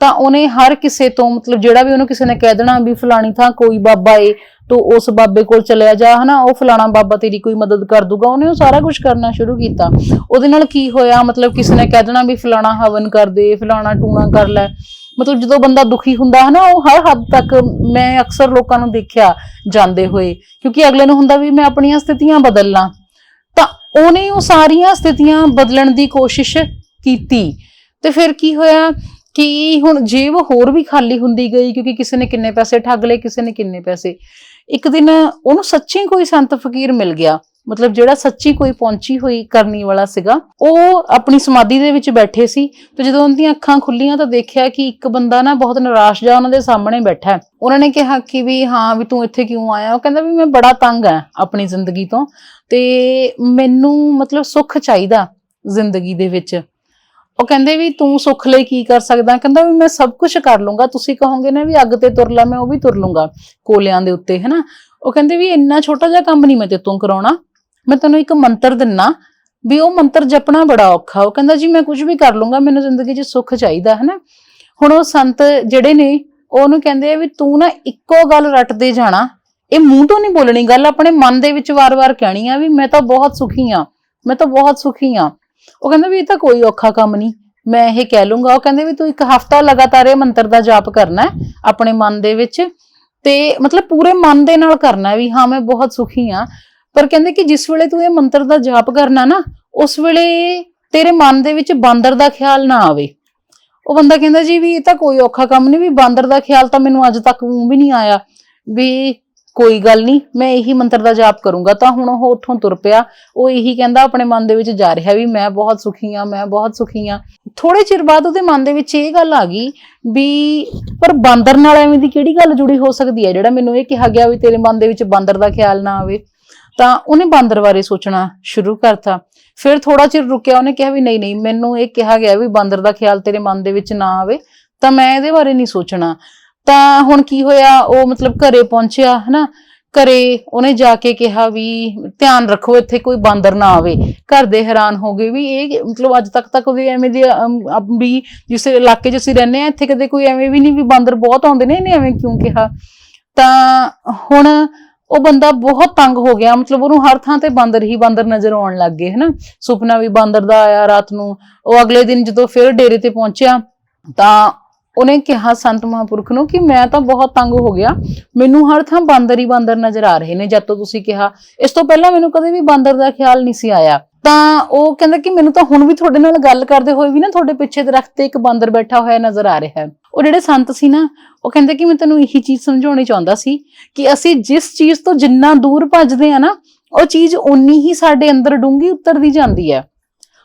ਤਾਂ ਉਹਨੇ ਹਰ ਕਿਸੇ ਤੋਂ ਮਤਲਬ ਜਿਹੜਾ ਵੀ ਉਹਨੂੰ ਕਿਸੇ ਨੇ ਕਹਿ ਦੇਣਾ ਵੀ ਫਲਾਣੀ ਥਾਂ ਕੋਈ ਬਾਬਾ ਏ, ਤੂੰ ਉਸ ਬਾਬੇ ਕੋਲ ਚਲਿਆ ਜਾ, ਹਨਾ, ਉਹ ਫਲਾਣਾ ਬਾਬਾ ਤੇਰੀ ਕੋਈ ਮਦਦ ਕਰ ਦੂਗਾ, ਉਹਨੇ ਉਹ ਸਾਰਾ ਕੁਝ ਕਰਨਾ ਸ਼ੁਰੂ ਕੀਤਾ। ਉਹਦੇ ਨਾਲ ਕੀ ਹੋਇਆ? ਮਤਲਬ ਕਿਸੇ ਨੇ ਕਹਿ ਦੇਣਾ ਵੀ ਫਲਾਣਾ ਹਵਨ ਕਰ ਦੇ, ਫਲਾਣਾ ਟੂਣਾ ਕਰ ਲੈ। ਮਤਲਬ ਜਦੋਂ ਬੰਦਾ ਦੁਖੀ ਹੁੰਦਾ ਹੈ ਨਾ, ਉਹ ਹਰ ਹੱਦ ਤੱਕ ਮੈਂ ਅਕਸਰ ਲੋਕਾਂ ਨੂੰ ਦੇਖਿਆ ਜਾਂਦੇ ਹੋਏ, ਕਿਉਂਕਿ ਅਗਲੇ ਨੂੰ ਹੁੰਦਾ ਵੀ ਮੈਂ ਆਪਣੀਆਂ ਸਥਿਤੀਆਂ ਬਦਲ ਲਾਂ ਤਾਂ ਉਹਨੇ ਉਹ ਸਾਰੀਆਂ ਸਥਿਤੀਆਂ ਬਦਲਣ ਦੀ ਕੋਸ਼ਿਸ਼ ਕੀਤੀ। ਤੇ ਫਿਰ ਕੀ ਹੋਇਆ ਕਿ ਹੁਣ ਜੇਬ ਹੋਰ ਵੀ ਖਾਲੀ ਹੁੰਦੀ ਗਈ, ਕਿਉਂਕਿ ਕਿਸੇ ਨੇ ਕਿੰਨੇ ਪੈਸੇ ਠੱਗ ਲਏ, ਕਿਸੇ ਨੇ ਕਿੰਨੇ ਪੈਸੇ। ਇੱਕ ਦਿਨ ਉਹਨੂੰ ਸੱਚੀ ਕੋਈ ਸੰਤ ਫਕੀਰ ਮਿਲ ਗਿਆ। ਮਤਲਬ ਜਿਹੜਾ ਸੱਚੀ ਕੋਈ ਪਹੁੰਚੀ ਹੋਈ ਕਰਨੀ ਵਾਲਾ ਸੀਗਾ, ਉਹ ਆਪਣੀ ਸਮਾਧੀ ਦੇ ਵਿੱਚ ਬੈਠੇ ਸੀ ਤੇ ਜਦੋਂ ਉਹਨਾਂ ਦੀਆਂ ਅੱਖਾਂ ਖੁੱਲੀਆਂ ਤਾਂ ਦੇਖਿਆ ਕਿ ਇੱਕ ਬੰਦਾ ਨਾ ਬਹੁਤ ਨਿਰਾਸ਼ ਜਿਹਾ ਉਹਨਾਂ ਦੇ ਸਾਹਮਣੇ ਬੈਠਾ ਹੈ। ਉਹਨਾਂ ਨੇ ਕਿਹਾ ਕਿ ਵੀ, ਹਾਂ, ਵੀ ਤੂੰ ਇੱਥੇ ਕਿਉਂ ਆਇਆ? ਉਹ ਕਹਿੰਦਾ ਵੀ, ਮੈਂ ਬੜਾ ਤੰਗ ਆ ਆਪਣੀ ਜ਼ਿੰਦਗੀ ਤੋਂ ਤੇ ਮੈਨੂੰ ਮਤਲਬ ਸੁੱਖ ਚਾਹੀਦਾ ਜ਼ਿੰਦਗੀ ਦੇ ਵਿੱਚ। ਉਹ ਕਹਿੰਦੇ ਵੀ, ਤੂੰ ਸੁੱਖ ਲਈ ਕੀ ਕਰ ਸਕਦਾ? ਕਹਿੰਦਾ ਵੀ, ਮੈਂ ਸਭ ਕੁਝ ਕਰ ਲੂੰਗਾ। ਤੁਸੀਂ ਕਹੋਗੇ ਨਾ ਵੀ ਅੱਗ ਤੇ ਤੁਰ ਲਾ, ਮੈਂ ਉਹ ਵੀ ਤੁਰ ਲੂੰਗਾ ਕੋਲਿਆਂ ਦੇ ਉੱਤੇ, ਹੈਨਾ? ਉਹ ਕਹਿੰਦੇ ਵੀ, ਇੰਨਾ ਛੋਟਾ ਜਿਹਾ ਕੰਮ ਨਹੀਂ ਮੈਂ ਤੇ ਤੂੰ ਕਰਾਉਣਾ। ਮੈਂ ਤੈਨੂੰ ਇੱਕ ਮੰਤਰ ਦਿੰਨਾ ਵੀ ਉਹ ਮੰਤਰ ਜਪਣਾ ਬੜਾ ਔਖਾ। ਉਹ ਕਹਿੰਦਾ, ਜੀ, ਮੈਂ ਕੁਝ ਵੀ ਕਰ ਲੂੰਗਾ ਮੈਨੂੰ ਜ਼ਿੰਦਗੀ 'ਚ ਸੁੱਖ ਚਾਹੀਦਾ ਹੈ ਨਾ ਹੁਣ ਉਹ ਸੰਤ ਜਿਹੜੇ ਨੇ ਉਹਨੂੰ ਕਹਿੰਦੇ ਆ ਵੀ ਤੂੰ ਨਾ ਇੱਕੋ ਗੱਲ ਰੱਟਦੇ ਜਾਣਾ। ਇਹ ਮੂੰਹ ਤੋਂ ਨਹੀਂ ਬੋਲਣੀ ਗੱਲ, ਆਪਣੇ ਮਨ ਦੇ ਵਿੱਚ ਵਾਰ-ਵਾਰ ਕਹਿਣੀ ਆ ਵੀ ਮੈਂ ਤਾਂ ਬਹੁਤ ਸੁਖੀ ਆ, ਮੈਂ ਤਾਂ ਬਹੁਤ ਸੁਖੀ ਆ। ਉਹ ਕਹਿੰਦਾ ਵੀ ਇਹ ਤਾਂ ਕੋਈ ਔਖਾ ਕੰਮ ਨਹੀਂ, ਮੈਂ ਇਹ ਕਹਿ ਲੂੰਗਾ ਉਹ ਕਹਿੰਦੇ ਵੀ ਤੂੰ ਇੱਕ ਹਫ਼ਤਾ ਲਗਾਤਾਰ ਇਹ ਮੰਤਰ ਦਾ ਜਾਪ ਕਰਨਾ ਆਪਣੇ ਮਨ ਦੇ ਵਿੱਚ ਤੇ ਮਤਲਬ ਪੂਰੇ ਮਨ ਦੇ ਨਾਲ ਕਰਨਾ ਵੀ, ਹਾਂ, ਮੈਂ ਬਹੁਤ ਸੁਖੀ ਆ ਪਰ ਕਹਿੰਦੇ ਕਿ ਜਿਸ ਵੇਲੇ ਤੂੰ ਇਹ ਮੰਤਰ ਦਾ ਜਾਪ ਕਰਨਾ ਨਾ, ਉਸ ਵੇਲੇ ਤੇਰੇ ਮਨ ਦੇ ਵਿੱਚ ਬਾਂਦਰ ਦਾ ਖਿਆਲ ਨਾ ਆਵੇ। ਉਹ ਬੰਦਾ ਕਹਿੰਦਾ ਜੀ ਵੀ ਇਹ ਤਾਂ ਕੋਈ ਔਖਾ ਕੰਮ ਨਹੀਂ, ਵੀ ਬਾਂਦਰ ਦਾ ਖਿਆਲ ਤਾਂ ਮੈਨੂੰ ਅੱਜ ਤੱਕ ਵੀ ਨਹੀਂ ਆਇਆ ਵੀ ਕੋਈ ਗੱਲ ਨਹੀਂ, ਮੈਂ ਇਹੀ ਮੰਤਰ ਦਾ ਜਾਪ ਕਰੂੰਗਾ। ਤਾਂ ਹੁਣ ਉਹ ਉੱਥੋਂ ਤੁਰ ਪਿਆ। ਉਹ ਇਹੀ ਕਹਿੰਦਾ ਆਪਣੇ ਮਨ ਦੇ ਵਿੱਚ ਜਾ ਰਿਹਾ ਵੀ ਮੈਂ ਬਹੁਤ ਸੁਖੀ ਆ ਮੈਂ ਬਹੁਤ ਸੁਖੀ ਆ ਥੋੜੇ ਚਿਰ ਬਾਅਦ ਉਹਦੇ ਮਨ ਦੇ ਵਿੱਚ ਇਹ ਗੱਲ ਆ ਗਈ ਵੀ ਪਰ ਬਾਂਦਰ ਨਾਲ ਐਵੇਂ ਦੀ ਕਿਹੜੀ ਗੱਲ ਜੁੜੀ ਹੋ ਸਕਦੀ ਹੈ, ਜਿਹੜਾ ਮੈਨੂੰ ਇਹ ਕਿਹਾ ਗਿਆ ਵੀ ਤੇਰੇ ਮਨ ਦੇ ਵਿੱਚ ਬਾਂਦਰ ਦਾ ਖਿਆਲ ਨਾ ਆਵੇ? ਤਾਂ ਉਹਨੇ ਬਾਂਦਰ ਬਾਰੇ ਸੋਚਣਾ ਸ਼ੁਰੂ ਕਰਤਾ। ਫਿਰ ਥੋੜਾ ਚਿਰ ਰੁਕਿਆ, ਉਹਨੇ ਕਿਹਾ ਵੀ ਨਹੀਂ ਨਹੀਂ, ਮੈਨੂੰ ਇਹ ਕਿਹਾ ਗਿਆ ਵੀ ਬਾਂਦਰ ਦਾ ਖਿਆਲ ਤੇਰੇ ਮਨ ਦੇ ਵਿੱਚ ਨਾ ਆਵੇ, ਤਾਂ ਮੈਂ ਇਹਦੇ ਬਾਰੇ ਨਹੀਂ ਸੋਚਣਾ। ਤਾਂ ਹੁਣ ਕੀ ਹੋਇਆ? ਉਹ ਮਤਲਬ ਘਰੇ ਪਹੁੰਚਿਆ, ਹਨਾ? ਘਰੇ ਉਹਨੇ ਜਾ ਕੇ ਕਿਹਾ ਵੀ ਧਿਆਨ ਰੱਖੋ, ਇੱਥੇ ਕੋਈ ਬਾਂਦਰ ਨਾ ਆਵੇ। ਘਰ ਦੇ ਹੈਰਾਨ ਹੋ ਗਏ ਵੀ ਇਹ ਮਤਲਬ ਅੱਜ ਤੱਕ ਤਾਂ ਕੋਈ ਐਵੇਂ ਦੀ ਵੀ ਜਿਸ ਇਲਾਕੇ 'ਚ ਅਸੀਂ ਰਹਿੰਦੇ ਆ ਇੱਥੇ ਕਦੇ ਕੋਈ ਐਵੇਂ ਵੀ ਨਹੀਂ ਵੀ ਬਾਂਦਰ ਬਹੁਤ ਆਉਂਦੇ ਨੇ, ਇਹਨੇ ਐਵੇਂ ਕਿਉਂ ਕਿਹਾ? ਤਾਂ ਹੁਣ ਉਹ ਬੰਦਾ ਬਹੁਤ ਤੰਗ ਹੋ ਗਿਆ, ਮਤਲਬ ਉਹਨੂੰ ਹਰ ਥਾਂ ਤੇ ਬਾਂਦਰ ਹੀ ਬਾਂਦਰ ਨਜ਼ਰ ਆਉਣ ਲੱਗ ਗਏ, ਹਨਾ? ਸੁਪਨਾ ਵੀ ਬਾਂਦਰ ਦਾ ਆਇਆ ਰਾਤ ਨੂੰ, ਉਹ ਅਗਲੇ ਦਿਨ ਜਦੋਂ ਫਿਰ ਡੇਰੇ ਤੇ ਪਹੁੰਚਿਆ, ਤਾਂ ਉਹਨੇ ਕਿਹਾ ਸੰਤ ਮਹਾਂਪੁਰਖ ਨੂੰ ਕਿ ਮੈਂ ਤਾਂ ਬਹੁਤ ਤੰਗ ਹੋ ਗਿਆ, ਮੈਨੂੰ ਹਰ ਥਾਂ ਬਾਂਦਰ ਹੀ ਬਾਂਦਰ ਨਜ਼ਰ ਆ ਰਹੇ ਨੇ, ਜਦ ਤੋਂ ਤੁਸੀਂ ਕਿਹਾ। ਇਸ ਤੋਂ ਪਹਿਲਾਂ ਮੈਨੂੰ ਕਦੇ ਵੀ ਬਾਂਦਰ ਦਾ ਖਿਆਲ ਨਹੀਂ ਸੀ ਆਇਆ। ਤਾਂ ਉਹ ਕਹਿੰਦਾ ਕਿ ਮੈਨੂੰ ਤਾਂ ਹੁਣ ਵੀ ਤੁਹਾਡੇ ਨਾਲ ਗੱਲ ਕਰਦੇ ਹੋਏ ਵੀ ਨਾ ਤੁਹਾਡੇ ਪਿੱਛੇ ਦਰਖਤ ਤੇ ਇੱਕ ਬਾਂਦਰ ਬੈਠਾ ਹੋਇਆ ਨਜ਼ਰ ਆ ਰਿਹਾ ਹੈ। ਉਹ ਜਿਹੜੇ ਸੰਤ ਸੀ ਨਾ, ਉਹ ਕਹਿੰਦੇ ਕਿ ਮੈਂ ਤੈਨੂੰ ਇਹੀ ਚੀਜ਼ ਸਮਝਾਉਣੀ ਚਾਹੁੰਦਾ ਸੀ ਕਿ ਅਸੀਂ ਜਿਸ ਚੀਜ਼ ਤੋਂ ਜਿੰਨਾ ਦੂਰ ਭੱਜਦੇ ਆ ਨਾ, ਉਹ ਚੀਜ਼ ਓਨੀ ਹੀ ਸਾਡੇ ਅੰਦਰ ਡੂੰਗੀ ਉਤਰਦੀ ਜਾਂਦੀ ਹੈ।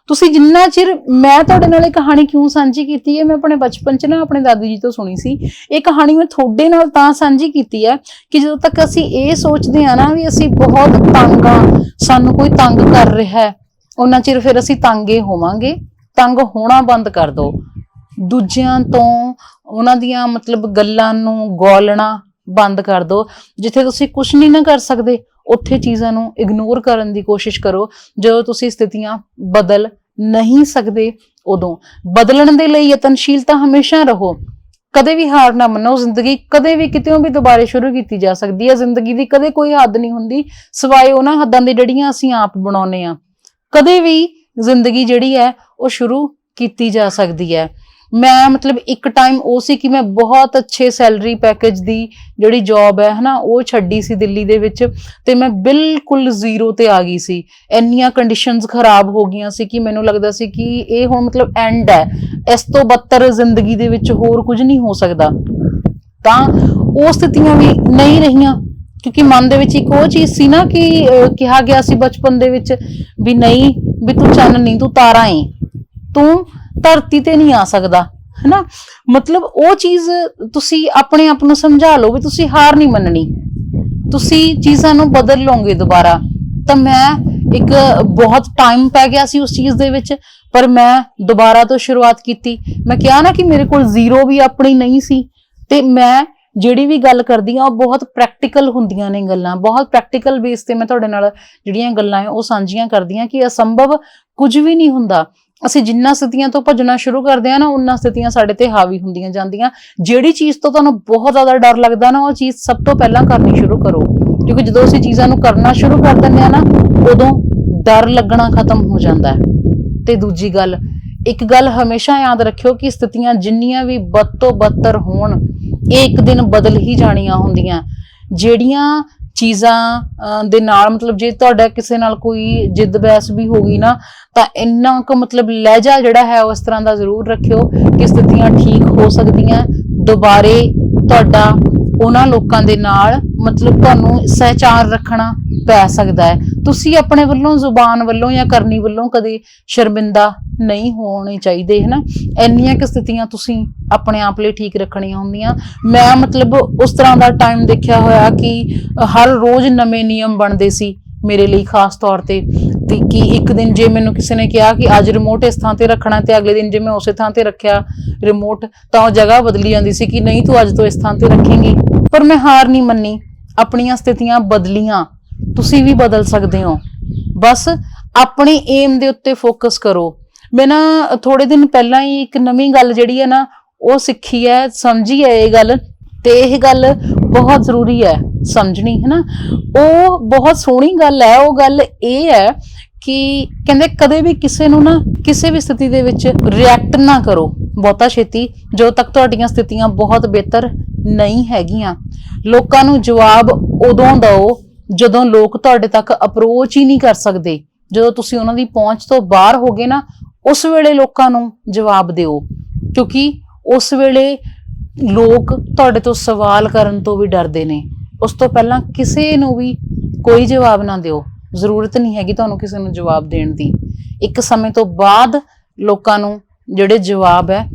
ਤੁਸੀਂ ਜਿੰਨਾ ਚਿਰ, ਮੈਂ ਤੁਹਾਡੇ ਨਾਲ ਇਹ ਕਹਾਣੀ ਕਿਉਂ ਸਾਂਝੀ ਕੀਤੀ ਹੈ? ਮੈਂ ਆਪਣੇ ਬਚਪਨ 'ਚ ਨਾ ਆਪਣੇ ਦਾਦੀ ਜੀ ਤੋਂ ਸੁਣੀ ਸੀ। ਇਹ ਕਹਾਣੀ ਮੈਂ ਤੁਹਾਡੇ ਨਾਲ ਤਾਂ ਸਾਂਝੀ ਕੀਤੀ ਹੈ ਕਿ ਜਦੋਂ ਤੱਕ ਅਸੀਂ ਇਹ ਸੋਚਦੇ ਆ ਨਾ ਵੀ ਅਸੀਂ ਬਹੁਤ ਤੰਗ ਆ, ਸਾਨੂੰ ਕੋਈ ਤੰਗ ਕਰ ਰਿਹਾ ਹੈ ਉਹਨਾਂ ਚਿਰ ਫਿਰ ਅਸੀਂ ਤੰਗੇ ਹੋਵਾਂਗੇ। ਤੰਗ ਹੋਣਾ ਬੰਦ ਕਰ ਦਿਓ ਦੂਜਿਆਂ ਤੋਂ ਉਹਨਾਂ ਦੀਆਂ ਮਤਲਬ ਗੱਲਾਂ ਨੂੰ ਗੋਲਣਾ ਬੰਦ ਕਰ ਦਿਓ ਜਿੱਥੇ ਤੁਸੀਂ ਕੁਝ ਨਹੀਂ ਨਾ ਕਰ ਸਕਦੇ, ਉੱਥੇ ਚੀਜ਼ਾਂ ਨੂੰ ਇਗਨੋਰ ਕਰਨ ਦੀ ਕੋਸ਼ਿਸ਼ ਕਰੋ। ਜਦੋਂ ਤੁਸੀਂ ਸਥਿਤੀਆਂ ਬਦਲ ਨਹੀਂ ਸਕਦੇ, ਉਦੋਂ। ਬਦਲਣ ਦੇ ਲਈ ਯਤਨਸ਼ੀਲਤਾ ਹਮੇਸ਼ਾ ਰਹੋ। ਕਦੇ ਵੀ ਹਾਰ ਨਾ ਮੰਨੋ। ਜ਼ਿੰਦਗੀ ਕਦੇ ਵੀ ਕਿਤੇੋਂ ਵੀ ਦੁਬਾਰੇ ਸ਼ੁਰੂ ਕੀਤੀ ਜਾ ਸਕਦੀ ਹੈ। ਜ਼ਿੰਦਗੀ ਦੀ ਕਦੇ ਕੋਈ ਹੱਦ ਨਹੀਂ ਹੁੰਦੀ, ਸਿਵਾਏ ਉਹਨਾਂ ਹੱਦਾਂ ਦੇ ਜਿਹੜੀਆਂ ਅਸੀਂ ਆਪ ਬਣਾਉਨੇ ਆ ਕਦੇ ਵੀ ਜ਼ਿੰਦਗੀ ਜਿਹੜੀ ਹੈ, ਉਹ ਸ਼ੁਰੂ ਕੀਤੀ ਜਾ ਸਕਦੀ ਹੈ। ਮੈਂ ਮਤਲਬ ਇੱਕ ਟਾਈਮ ਉਹ ਸੀ ਕਿ ਮੈਂ ਬਹੁਤ ਅੱਛੇ ਸੈਲਰੀ ਪੈਕੇਜ ਦੀ ਜਿਹੜੀ ਜੌਬ ਹੈ, ਹਨਾ, ਉਹ ਛੱਡੀ ਸੀ ਦਿੱਲੀ ਦੇ ਵਿੱਚ ਤੇ ਮੈਂ ਬਿਲਕੁਲ ਜ਼ੀਰੋ ਤੇ ਆ ਗਈ ਸੀ। ਇੰਨੀਆਂ ਕੰਡੀਸ਼ਨਸ ਖਰਾਬ ਹੋ ਗਈਆਂ ਸੀ ਕਿ ਮੈਨੂੰ ਲੱਗਦਾ ਸੀ ਕਿ ਇਹ ਹੁਣ ਮਤਲਬ ਐਂਡ ਹੈ। ਇਸ ਤੋਂ ਬੱਤਰ ਜ਼ਿੰਦਗੀ ਦੇ ਵਿੱਚ ਹੋਰ ਕੁਝ ਨਹੀਂ ਹੋ ਸਕਦਾ। ਤਾਂ ਉਹ ਸਥਿਤੀਆਂ ਵੀ ਨਹੀਂ ਰਹੀਆਂ, ਕਿਉਂਕਿ ਮਨ ਦੇ ਵਿੱਚ ਇੱਕ ਉਹ ਚੀਜ਼ ਸੀ ਨਾ ਕਿ ਕਿਹਾ ਗਿਆ ਸੀ ਬਚਪਨ ਦੇ ਵਿੱਚ ਵੀ ਨਹੀਂ, ਵੀ ਤੂੰ ਚੰਨ ਨਹੀਂ, ਤੂੰ ਤਾਰਾ ਏ। ਤੂੰ ਧਰਤੀ ਤੇ ਨਹੀਂ ਆ ਸਕਦਾ, ਹੈਨਾ? ਮਤਲਬ ਉਹ ਚੀਜ਼ ਤੁਸੀਂ ਆਪਣੇ ਆਪ ਨੂੰ ਸਮਝਾ ਲਓ ਵੀ ਤੁਸੀਂ ਹਾਰ ਨਹੀਂ ਮੰਨਣੀ। ਤੁਸੀਂ ਚੀਜ਼ਾਂ ਨੂੰ ਬਦਲ ਲਓਗੇ ਦੁਬਾਰਾ। ਤਾਂ ਮੈਂ ਇੱਕ ਬਹੁਤ ਟਾਈਮ ਪੈ ਗਿਆ ਸੀ ਉਸ ਚੀਜ਼ ਦੇ ਵਿੱਚ, ਪਰ ਮੈਂ ਦੁਬਾਰਾ ਤੋਂ ਸ਼ੁਰੂਆਤ ਕੀਤੀ। ਮੈਂ ਕਿਹਾ ਨਾ ਕਿ ਮੇਰੇ ਕੋਲ ਜ਼ੀਰੋ ਵੀ ਆਪਣੀ ਨਹੀਂ ਸੀ, ਤੇ ਮੈਂ ਜਿਹੜੀ ਵੀ ਗੱਲ ਕਰਦੀ ਆ ਉਹ ਬਹੁਤ ਪ੍ਰੈਕਟੀਕਲ ਹੁੰਦੀਆਂ ਨੇ ਗੱਲਾਂ। ਬਹੁਤ ਪ੍ਰੈਕਟੀਕਲ ਬੇਸ ਤੇ ਮੈਂ ਤੁਹਾਡੇ ਨਾਲ ਜਿਹੜੀਆਂ ਗੱਲਾਂ ਹੈ ਉਹ ਸਾਂਝੀਆਂ ਕਰਦੀ ਆ ਕਿ ਅਸੰਭਵ ਕੁਝ ਵੀ ਨਹੀਂ ਹੁੰਦਾ। ਅਸੀਂ ਜਿੰਨਾ ਸਥਿਤੀਆਂ ਤੋਂ ਭੱਜਣਾ ਸ਼ੁਰੂ ਕਰਦੇ ਆ ਨਾ ਉਹਨਾਂ ਸਥਿਤੀਆਂ ਸਾਡੇ ਤੇ ਹਾਵੀ ਹੁੰਦੀਆਂ ਜਾਂਦੀਆਂ। ਜਿਹੜੀ ਚੀਜ਼ ਤੋਂ ਤੁਹਾਨੂੰ ਬਹੁਤ ਜ਼ਿਆਦਾ ਡਰ ਲੱਗਦਾ ਨਾ, ਉਹ ਚੀਜ਼ ਸਭ ਤੋਂ ਪਹਿਲਾਂ ਕਰਨੀ ਸ਼ੁਰੂ ਕਰੋ। ਕਿਉਂਕਿ ਜਦੋਂ ਅਸੀਂ ਚੀਜ਼ਾਂ ਨੂੰ ਕਰਨਾ ਸ਼ੁਰੂ ਕਰ ਦਿੰਦੇ ਆ ਨਾ, ਉਦੋਂ ਡਰ ਲੱਗਣਾ ਖਤਮ ਹੋ ਜਾਂਦਾ ਹੈ। ਤੇ ਦੂਜੀ ਗੱਲ, ਇੱਕ ਗੱਲ ਹਮੇਸ਼ਾ ਯਾਦ ਰੱਖਿਓ ਕਿ ਸਥਿਤੀਆਂ ਜਿੰਨੀਆਂ ਵੀ ਬਦ ਤੋਂ ਬਦਤਰ ਹੋਣ, ਇਹ ਇੱਕ ਦਿਨ ਬਦਲ ਹੀ ਜਾਣੀਆਂ ਹੁੰਦੀਆਂ। ਜਿਹੜੀਆਂ ਚੀਜ਼ਾਂ ਅਹ, ਦੇ ਨਾਲ ਮਤਲਬ ਜੇ ਤੁਹਾਡਾ ਕਿਸੇ ਨਾਲ ਕੋਈ ਜਿੱਦ ਬਹਿਸ ਵੀ ਹੋ ਗਈ ਨਾ ਤਾਂ ਇੰਨਾ ਕੁ ਮਤਲਬ ਲਹਿਜਾ ਜਿਹੜਾ ਹੈ ਉਹ ਇਸ ਤਰ੍ਹਾਂ ਦਾ ਜ਼ਰੂਰ ਰੱਖਿਓ ਕਿ ਸਥਿਤੀਆਂ ਠੀਕ ਹੋ ਸਕਦੀਆਂ। ਦੁਬਾਰੇ ਤੁਹਾਡਾ ਉਹਨਾਂ ਲੋਕਾਂ ਦੇ ਨਾਲ ਮਤਲਬ ਤੁਹਾਨੂੰ ਸਹਿਚਾਰ ਰੱਖਣਾ ਪੈ ਸਕਦਾ ਹੈ। ਤੁਸੀਂ ਆਪਣੇ ਵੱਲੋਂ, ਜ਼ੁਬਾਨ ਵੱਲੋਂ ਜਾਂ ਕਰਨੀ ਵੱਲੋਂ ਕਦੇ ਸ਼ਰਮਿੰਦਾ ਨਹੀਂ ਹੋਣੇ ਚਾਹੀਦੇ ਹੈ ਨਾ ਇੰਨੀਆਂ ਕਿ ਸਥਿਤੀਆਂ ਤੁਸੀਂ ਆਪਣੇ ਆਪ ਲਈ ਠੀਕ ਰੱਖਣੀਆਂ ਹੁੰਦੀਆਂ। ਮੈਂ ਮਤਲਬ ਉਸ ਤਰ੍ਹਾਂ ਦਾ ਟਾਈਮ ਦੇਖਿਆ ਹੋਇਆ ਕਿ ਹਰ ਰੋਜ਼ ਨਵੇਂ ਨਿਯਮ ਬਣਦੇ ਸੀ ਮੇਰੇ ਲਈ ਖਾਸ ਤੌਰ ਤੇ ਤੇ ਕਿ ਇੱਕ ਦਿਨ ਜੇ ਮੈਨੂੰ ਕਿਸੇ ਨੇ ਕਿਹਾ ਕਿ ਅੱਜ ਰਿਮੋਟ ਇਸ ਥਾਂ ਤੇ ਰੱਖਣਾ ਤੇ ਅਗਲੇ ਦਿਨ ਜੇ ਮੈਂ ਉਸੇ ਥਾਂ ਤੇ ਰੱਖਿਆ ਰਿਮੋਟ ਤਾਂ ਉਹ ਜਗ੍ਹਾ ਬਦਲੀ ਜਾਂਦੀ ਸੀ ਕਿ ਨਹੀਂ ਤੂੰ ਅੱਜ ਤੋਂ ਇਸ ਥਾਂ ਤੇ ਰੱਖੇਂਗੀ। ਪਰ ਮੈਂ ਹਾਰ ਨਹੀਂ ਮੰਨੀ। ਆਪਣੀਆਂ ਸਥਿਤੀਆਂ ਬਦਲੀਆਂ। ਤੁਸੀਂ ਵੀ ਬਦਲ ਸਕਦੇ ਹੋ। ਬਸ ਆਪਣੇ ਏਮ ਦੇ ਉੱਤੇ ਫੋਕਸ ਕਰੋ। ਮੈਂ ਨਾ ਥੋੜੇ ਦਿਨ ਪਹਿਲਾਂ ਹੀ ਇੱਕ ਨਵੀਂ ਗੱਲ ਜਿਹੜੀ ਹੈ ਨਾ, ਉਹ ਸਿੱਖੀ ਹੈ, ਸਮਝੀ ਹੈ ਇਹ ਗੱਲ। ਤੇ ਇਹ ਗੱਲ ਬਹੁਤ ਜ਼ਰੂਰੀ ਹੈ ਸਮਝਣੀ ਹੈ ਨਾ ਉਹ ਬਹੁਤ ਸੋਹਣੀ ਗੱਲ ਹੈ। ਉਹ ਗੱਲ ਇਹ ਹੈ ਕਿ ਕਹਿੰਦੇ ਕਦੇ ਵੀ ਕਿਸੇ ਨੂੰ ਨਾ ਕਿਸੇ ਵੀ ਸਥਿਤੀ ਦੇ ਵਿੱਚ ਰਿਐਕਟ ਨਾ ਕਰੋ। ਬਹੁਤਾ ਛੇਤੀ, ਜਦੋਂ ਤੱਕ ਤੁਹਾਡੀਆਂ ਸਥਿਤੀਆਂ ਬਹੁਤ ਬਿਹਤਰ ਨਹੀਂ ਹੈਗੀਆਂ। ਲੋਕਾਂ ਨੂੰ ਜਵਾਬ ਉਦੋਂ ਦਿਓ ਜਦੋਂ ਲੋਕ ਤੁਹਾਡੇ ਤੱਕ ਅਪਰੋਚ ਹੀ ਨਹੀਂ ਕਰ ਸਕਦੇ। ਜਦੋਂ ਤੁਸੀਂ ਉਹਨਾਂ ਦੀ ਪਹੁੰਚ ਤੋਂ ਬਾਹਰ ਹੋਗੇ ਨਾ, ਉਸ ਵੇਲੇ ਲੋਕਾਂ ਨੂੰ ਜਵਾਬ ਦਿਓ। ਕਿਉਂਕਿ ਉਸ ਵੇਲੇ ਲੋਕ ਤੁਹਾਡੇ ਤੋਂ ਸਵਾਲ ਕਰਨ ਤੋਂ ਵੀ ਡਰਦੇ ਨੇ। ਉਸ ਤੋਂ ਪਹਿਲਾਂ ਕਿਸੇ ਨੂੰ ਵੀ ਕੋਈ ਜਵਾਬ ਨਾ ਦਿਓ। ਜ਼ਰੂਰਤ ਨਹੀਂ ਹੈਗੀ ਤੁਹਾਨੂੰ ਕਿਸੇ ਨੂੰ ਜਵਾਬ ਦੇਣ ਦੀ। ਇੱਕ ਸਮੇਂ ਤੋਂ ਬਾਅਦ ਲੋਕਾਂ ਨੂੰ ਜਿਹੜੇ ਜਵਾਬ ਹੈ,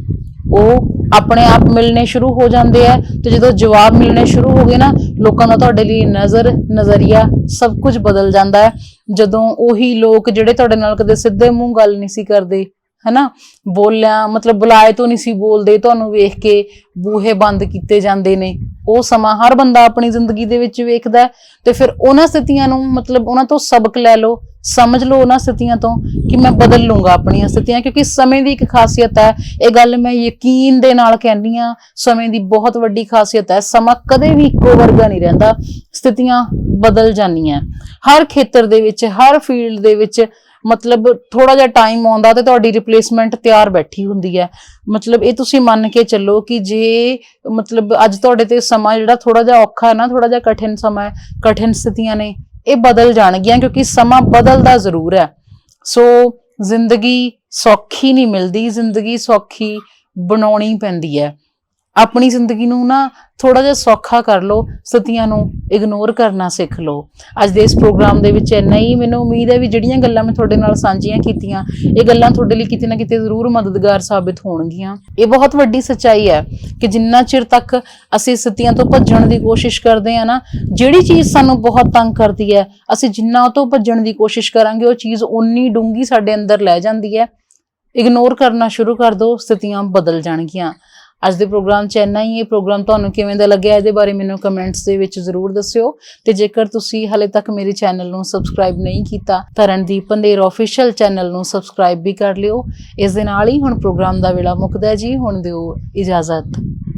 ਉਹ ਆਪਣੇ ਆਪ ਮਿਲਣੇ ਸ਼ੁਰੂ ਹੋ ਜਾਂਦੇ ਆ ਤੇ ਜਦੋਂ ਜਵਾਬ ਮਿਲਣੇ ਸ਼ੁਰੂ ਹੋ ਗਏ ਨਾ, ਲੋਕਾਂ ਦਾ ਤੁਹਾਡੇ ਲਈ ਨਜ਼ਰ, ਨਜ਼ਰੀਆ ਸਭ ਕੁਝ ਬਦਲ ਜਾਂਦਾ ਹੈ। ਜਦੋਂ ਉਹੀ ਲੋਕ ਜਿਹੜੇ ਤੁਹਾਡੇ ਨਾਲ ਕਦੇ ਸਿੱਧੇ ਮੂੰਹ ਗੱਲ ਨਹੀਂ ਸੀ ਕਰਦੇ ਹਨਾ? ਬੋਲਿਆ, ਮਤਲਬ ਬੁਲਾਏ ਤੋਂ ਨਹੀਂ ਸੀ ਬੋਲਦੇ, ਤੁਹਾਨੂੰ ਵੇਖ ਕੇ ਬੂਹੇ ਬੰਦ ਕੀਤੇ ਜਾਂਦੇ ਨੇ। ਉਹ ਸਮਾਂ ਹਰ ਬੰਦਾ ਆਪਣੀ ਜ਼ਿੰਦਗੀ ਦੇ ਵਿੱਚ ਵੇਖਦਾ ਤੇ ਫਿਰ ਉਹਨਾਂ ਸਥਿਤੀਆਂ ਨੂੰ, ਮਤਲਬ ਉਹਨਾਂ ਤੋਂ ਸਬਕ ਲੈ ਲਓ, ਸਮਝ ਲਓ ਉਹਨਾਂ ਸਥਿਤੀਆਂ ਤੋਂ ਕਿ ਮੈਂ ਬਦਲ ਲੂੰਗਾ ਆਪਣੀਆਂ ਸਥਿਤੀਆਂ, ਕਿਉਂਕਿ ਸਮੇਂ ਦੀ ਇੱਕ ਖਾਸੀਅਤ ਹੈ। ਇਹ ਗੱਲ ਮੈਂ ਯਕੀਨ ਦੇ ਨਾਲ ਕਹਿੰਦੀ ਆ ਸਮੇਂ ਦੀ ਬਹੁਤ ਵੱਡੀ ਖਾਸੀਅਤ ਹੈ। ਸਮਾਂ ਕਦੇ ਵੀ ਇੱਕੋ ਵਰਗਾ ਨਹੀਂ ਰਹਿੰਦਾ। ਸਥਿਤੀਆਂ ਬਦਲ ਜਾਂਦੀਆਂ। ਹਰ ਖੇਤਰ ਦੇ ਵਿੱਚ, ਹਰ ਫੀਲਡ ਦੇ ਵਿੱਚ ਮਤਲਬ ਥੋੜਾ ਜਿਹਾ ਟਾਈਮ ਆਉਂਦਾ ਤੇ ਤੁਹਾਡੀ ਰਿਪਲੇਸਮੈਂਟ ਤਿਆਰ ਬੈਠੀ ਹੁੰਦੀ ਹੈ। ਮਤਲਬ ਇਹ ਤੁਸੀਂ ਮੰਨ ਕੇ ਚੱਲੋ ਕਿ ਜੇ ਮਤਲਬ ਅੱਜ ਤੁਹਾਡੇ ਤੇ ਸਮਾਂ ਜਿਹੜਾ ਥੋੜਾ ਜਿਹਾ ਔਖਾ ਹੈ ਨਾ ਥੋੜਾ ਜਿਹਾ ਕਠਿਨ ਸਮਾਂ ਹੈ, ਕਠਿਨ ਸਥਿਤੀਆਂ ਨੇ, ਇਹ ਬਦਲ ਜਾਣਗੀਆਂ ਕਿਉਂਕਿ ਸਮਾਂ ਬਦਲਦਾ ਜ਼ਰੂਰ ਹੈ। ਸੋ ਜ਼ਿੰਦਗੀ ਸੌਖੀ ਨਹੀਂ ਮਿਲਦੀ, ਜ਼ਿੰਦਗੀ ਸੌਖੀ ਬਣਾਉਣੀ ਪੈਂਦੀ ਹੈ। ਆਪਣੀ ਜ਼ਿੰਦਗੀ ਨੂੰ ਨਾ ਥੋੜਾ ਜਿਹਾ ਸੌਖਾ ਕਰ ਲਓ ਸਥਿਤੀਆਂ ਨੂੰ ਇਗਨੋਰ ਕਰਨਾ ਸਿੱਖ ਲਓ। ਅੱਜ ਦੇ ਇਸ ਪ੍ਰੋਗਰਾਮ ਦੇ ਵਿੱਚ ਇੰਨਾ ਹੀ, ਮੈਨੂੰ ਉਮੀਦ ਹੈ ਵੀ ਜਿਹੜੀਆਂ ਗੱਲਾਂ ਮੈਂ ਤੁਹਾਡੇ ਨਾਲ ਸਾਂਝੀਆਂ ਕੀਤੀਆਂ, ਇਹ ਗੱਲਾਂ ਤੁਹਾਡੇ ਲਈ ਕਿਤੇ ਨਾ ਕਿਤੇ ਜ਼ਰੂਰ ਮਦਦਗਾਰ ਸਾਬਿਤ ਹੋਣਗੀਆਂ। ਇਹ ਬਹੁਤ ਵੱਡੀ ਸੱਚਾਈ ਹੈ ਕਿ ਜਿੰਨਾ ਚਿਰ ਤੱਕ ਅਸੀਂ ਸਥਿਤੀਆਂ ਤੋਂ ਭੱਜਣ ਦੀ ਕੋਸ਼ਿਸ਼ ਕਰਦੇ ਆ ਨਾ, ਜਿਹੜੀ ਚੀਜ਼ ਸਾਨੂੰ ਬਹੁਤ ਤੰਗ ਕਰਦੀ ਹੈ, ਅਸੀਂ ਜਿੰਨਾ ਉਹ ਤੋਂ ਭੱਜਣ ਦੀ ਕੋਸ਼ਿਸ਼ ਕਰਾਂਗੇ, ਉਹ ਚੀਜ਼ ਉਨੀ ਡੂੰਗੀ ਸਾਡੇ ਅੰਦਰ ਲੈ ਜਾਂਦੀ ਹੈ। ਇਗਨੋਰ ਕਰਨਾ ਸ਼ੁਰੂ ਕਰ ਦਿਓ ਸਥਿਤੀਆਂ ਬਦਲ ਜਾਣਗੀਆਂ। ਅੱਜ ਦੇ ਪ੍ਰੋਗਰਾਮ 'ਚ ਇੰਨਾ ਹੀ ਇਹ ਪ੍ਰੋਗਰਾਮ ਤੁਹਾਨੂੰ ਕਿਵੇਂ ਦਾ ਲੱਗਿਆ ਇਹਦੇ ਬਾਰੇ ਮੈਨੂੰ ਕਮੈਂਟਸ ਦੇ ਵਿੱਚ ਜ਼ਰੂਰ ਦੱਸਿਓ। ਤੇ ਜੇਕਰ ਤੁਸੀਂ ਹਲੇ ਤੱਕ ਮੇਰੇ ਚੈਨਲ ਨੂੰ ਸਬਸਕ੍ਰਾਈਬ ਨਹੀਂ ਕੀਤਾ, ਤਾਂ ਰਣਦੀਪ ਪੰਦੇਰ ਆਫੀਸ਼ੀਅਲ ਚੈਨਲ ਨੂੰ ਸਬਸਕ੍ਰਾਈਬ ਵੀ ਕਰ ਲਿਓ। ਇਸ ਦੇ ਨਾਲ ਹੀ ਹੁਣ ਪ੍ਰੋਗਰਾਮ ਦਾ ਵੇਲਾ ਮੁੱਕਦਾ ਜੀ। ਹੁਣ ਦਿਓ ਇਜਾਜ਼ਤ।